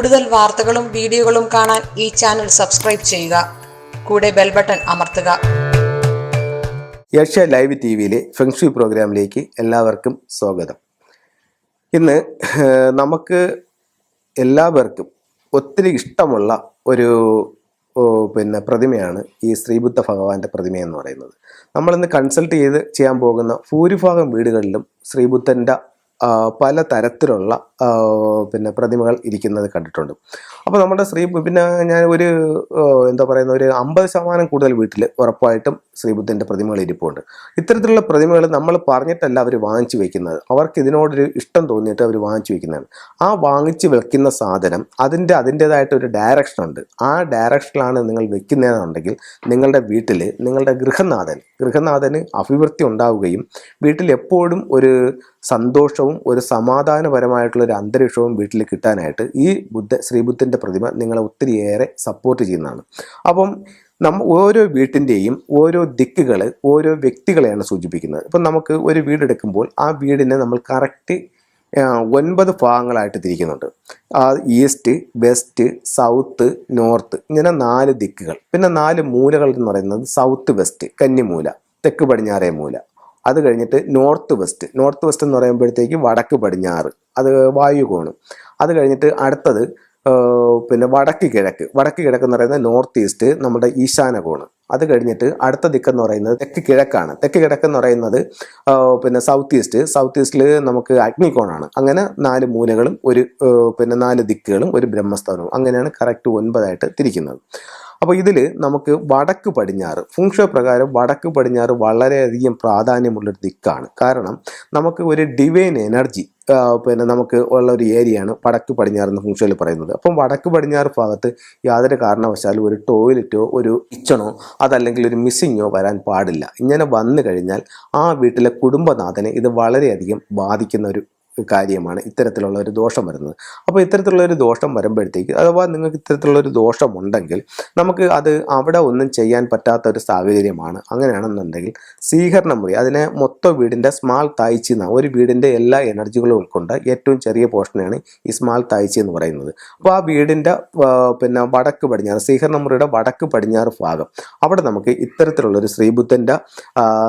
കൂടുതൽ വാർത്തകളും വീഡിയോകളും കാണാൻ ഈ ചാനൽ സബ്സ്ക്രൈബ് ചെയ്യുക. കൂടെ ബെൽ ബട്ടൺ അമർത്തുക. ഏഷ്യ ലൈവ് ടി വിയിലെ ഫെങ്ഷി പ്രോഗ്രാമിലേക്ക് എല്ലാവർക്കും സ്വാഗതം. ഇന്ന് നമുക്ക് എല്ലാവർക്കും ഒത്തിരി ഇഷ്ടമുള്ള ഒരു പിന്നെ പ്രതിമയാണ് ഈ ശ്രീബുദ്ധ ഭഗവാന്റെ പ്രതിമ എന്ന് പറയുന്നത്. നമ്മളിന്ന് കൺസൾട്ട് ചെയ്ത് ചെയ്യാൻ പോകുന്ന ഭൂരിഭാഗം വീടുകളിലും ശ്രീബുദ്ധന്റെ പല തരത്തിലുള്ള പിന്നെ പ്രതിമകൾ ഇരിക്കുന്നത് കണ്ടിട്ടുണ്ട്. അപ്പോൾ നമ്മുടെ ശ്രീ പിന്നെ ഞാൻ ഒരു എന്താ പറയുന്ന ഒരു അമ്പത് ശതമാനം കൂടുതൽ വീട്ടിൽ ഉറപ്പായിട്ടും ശ്രീബുദ്ധന്റെ പ്രതിമകൾ ഇരിപ്പുണ്ട്. ഇത്തരത്തിലുള്ള പ്രതിമകൾ നമ്മൾ പറഞ്ഞിട്ടല്ല അവർ വാങ്ങിച്ചു വെക്കുന്നത്. അവർക്ക് ഇതിനോടൊരു ഇഷ്ടം തോന്നിയിട്ട് അവർ വാങ്ങിച്ചു വെക്കുന്നതാണ്. ആ വാങ്ങിച്ചു വെക്കുന്ന സാധനം അതിന്റെ അതിന്റേതായിട്ടൊരു ഡയറക്ഷൻ ഉണ്ട്. ആ ഡയറക്ഷനിലാണ് നിങ്ങൾ വെക്കുന്നതെന്നുണ്ടെങ്കിൽ നിങ്ങളുടെ വീട്ടിൽ നിങ്ങളുടെ ഗൃഹനാഥൻ ഗൃഹനാഥന് അഭിവൃദ്ധി ഉണ്ടാവുകയും വീട്ടിൽ എപ്പോഴും ഒരു സന്തോഷവും ഒരു സമാധാനപരമായിട്ടുള്ള ഒരു അന്തരീക്ഷവും വീട്ടിൽ കിട്ടാനായിട്ട് ഈ ബുദ്ധ ശ്രീബുദ്ധന്റെ പ്രതിമ നിങ്ങളെ ഒത്തിരിയേറെ സപ്പോർട്ട് ചെയ്യുന്നതാണ്. അപ്പം നമ്മ ഓരോ വീട്ടിന്റെയും ഓരോ ദിക്കുകൾ ഓരോ വ്യക്തികളെയാണ് സൂചിപ്പിക്കുന്നത്. ഇപ്പം നമുക്ക് ഒരു വീടെടുക്കുമ്പോൾ ആ വീടിനെ നമ്മൾ കറക്റ്റ് ഒൻപത് ഭാഗങ്ങളായിട്ട് തിരിക്കുന്നുണ്ട്. ഈസ്റ്റ് വെസ്റ്റ് സൗത്ത് നോർത്ത് ഇങ്ങനെ നാല് ദിക്കുകൾ. പിന്നെ നാല് മൂലകൾ എന്ന് പറയുന്നത് സൗത്ത് വെസ്റ്റ് കന്നിമൂല തെക്ക് പടിഞ്ഞാറേ മൂല. അത് കഴിഞ്ഞിട്ട് നോർത്ത് വെസ്റ്റ്. നോർത്ത് വെസ്റ്റ് എന്ന് പറയുമ്പോഴത്തേക്ക് വടക്ക് പടിഞ്ഞാറ്. അത് വായുകോണ്. അത് കഴിഞ്ഞിട്ട് അടുത്തത് പിന്നെ വടക്ക് കിഴക്ക്. വടക്ക് കിഴക്ക് എന്ന് പറയുന്നത് നോർത്ത് ഈസ്റ്റ് നമ്മുടെ ഈശാന കോണ്. അത് കഴിഞ്ഞിട്ട് അടുത്ത ദിക്കെന്ന് പറയുന്നത് തെക്ക് കിഴക്കാണ്. തെക്ക് കിഴക്ക് എന്ന് പറയുന്നത് പിന്നെ സൗത്ത് ഈസ്റ്റ്. സൗത്ത് ഈസ്റ്റിൽ നമുക്ക് അഗ്നികോണാണ്. അങ്ങനെ നാല് മൂലകളും ഒരു പിന്നെ നാല് ദിക്കുകളും ഒരു ബ്രഹ്മസ്ഥാനവും. അങ്ങനെയാണ് കറക്റ്റ് ഒൻപതായിട്ട് തിരിക്കുന്നത്. അപ്പോൾ ഇതിൽ നമുക്ക് വടക്ക് പടിഞ്ഞാറ് ഫുങ്ഷോ പ്രകാരം വടക്ക് പടിഞ്ഞാറ് വളരെയധികം പ്രാധാന്യമുള്ളൊരു ദിക്കാണ്. കാരണം നമുക്ക് ഒരു ഡിവൈൻ എനർജി പിന്നെ നമുക്ക് ഉള്ള ഒരു ഏരിയയാണ് വടക്ക് പടിഞ്ഞാറ് എന്ന് ഫുങ്ഷോയിൽ പറയുന്നത്. അപ്പം വടക്ക് പടിഞ്ഞാറ് ഭാഗത്ത് യാതൊരു കാരണവശാലും ഒരു ടോയ്ലറ്റോ ഒരു കിച്ചണോ അതല്ലെങ്കിൽ ഒരു മിസ്സിങ്ങോ വരാൻ പാടില്ല. ഇങ്ങനെ വന്നു കഴിഞ്ഞാൽ ആ വീട്ടിലെ കുടുംബനാഥനെ ഇത് വളരെയധികം ബാധിക്കുന്ന ഒരു കാര്യമാണ് ഇത്തരത്തിലുള്ള ഒരു ദോഷം വരുന്നത്. അപ്പോൾ ഇത്തരത്തിലുള്ള ഒരു ദോഷം വരുമ്പോഴത്തേക്ക് അഥവാ നിങ്ങൾക്ക് ഇത്തരത്തിലുള്ള ഒരു ദോഷമുണ്ടെങ്കിൽ നമുക്ക് അത് അവിടെ ഒന്നും ചെയ്യാൻ പറ്റാത്ത ഒരു സാഹചര്യമാണ്. അങ്ങനെയാണെന്നുണ്ടെങ്കിൽ സ്വീകരണ മുറി അതിനെ മൊത്തം വീടിന്റെ സ്മാൾ തായ്ച്ചി എന്ന ഒരു വീടിന്റെ എല്ലാ എനർജികളും ഉൾക്കൊണ്ട് ഏറ്റവും ചെറിയ പോർഷനാണ് ഈ സ്മാൾ തായ്ച്ചി എന്ന് പറയുന്നത്. അപ്പോൾ ആ വീടിന്റെ പിന്നെ വടക്ക് പടിഞ്ഞാറ് സ്വീകരണ മുറിയുടെ വടക്ക് പടിഞ്ഞാറ് ഭാഗം അവിടെ നമുക്ക് ഇത്തരത്തിലുള്ള ഒരു ശ്രീബുദ്ധന്റെ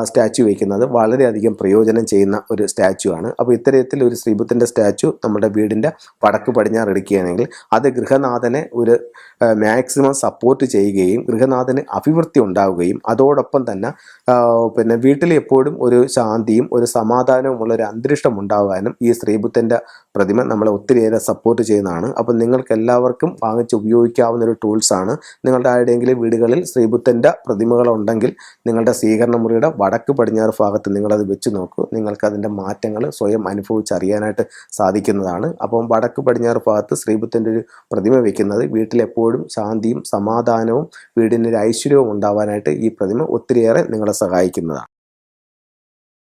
സ്റ്റാച്ചു വയ്ക്കുന്നത് വളരെയധികം പ്രയോജനം ചെയ്യുന്ന ഒരു സ്റ്റാച്ചു ആണ്. അപ്പോൾ ഇത്തരത്തിൽ ഒരു ശ്രീബുദ്ധന്റെ സ്റ്റാച്ചു നമ്മുടെ വീടിന്റെ വടക്ക് പടിഞ്ഞാറ് എടുക്കുകയാണെങ്കിൽ അത് ഗൃഹനാഥനെ ഒരു മാക്സിമം സപ്പോർട്ട് ചെയ്യുകയും ഗൃഹനാഥന് അഭിവൃദ്ധി ഉണ്ടാവുകയും അതോടൊപ്പം തന്നെ പിന്നെ വീട്ടിൽ എപ്പോഴും ഒരു ശാന്തിയും ഒരു സമാധാനവുമുള്ള ഒരു അന്തരീക്ഷം ഉണ്ടാകാനും ഈ ശ്രീബുദ്ധന്റെ പ്രതിമ നമ്മളെ ഒത്തിരിയേറെ സപ്പോർട്ട് ചെയ്യുന്നതാണ്. അപ്പം നിങ്ങൾക്ക് എല്ലാവർക്കും വാങ്ങിച്ച് ഉപയോഗിക്കാവുന്ന ഒരു ടൂൾസാണ് നിങ്ങളുടെ ആരുടെയെങ്കിലും വീടുകളിൽ ശ്രീബുദ്ധന്റെ പ്രതിമകളുണ്ടെങ്കിൽ നിങ്ങളുടെ സ്വീകരണ മുറിയുടെ വടക്ക് പടിഞ്ഞാറ് ഭാഗത്ത് നിങ്ങളത് വെച്ച് നോക്കൂ. നിങ്ങൾക്ക് അതിന്റെ മാറ്റങ്ങൾ സ്വയം അനുഭവിച്ചറിയാനായിട്ട് സാധിക്കുന്നതാണ്. അപ്പം വടക്ക് പടിഞ്ഞാറ് ഭാഗത്ത് ശ്രീബുദ്ധന്റെ ഒരു പ്രതിമ വയ്ക്കുന്നത് വീട്ടിലെപ്പോഴും ശാന്തിയും സമാധാനവും വീടിന് ഒരു ഐശ്വര്യവും ഉണ്ടാവാനായിട്ട് ഈ പ്രതിമ ഒത്തിരിയേറെ നിങ്ങളെ സഹായിക്കുന്നതാണ്.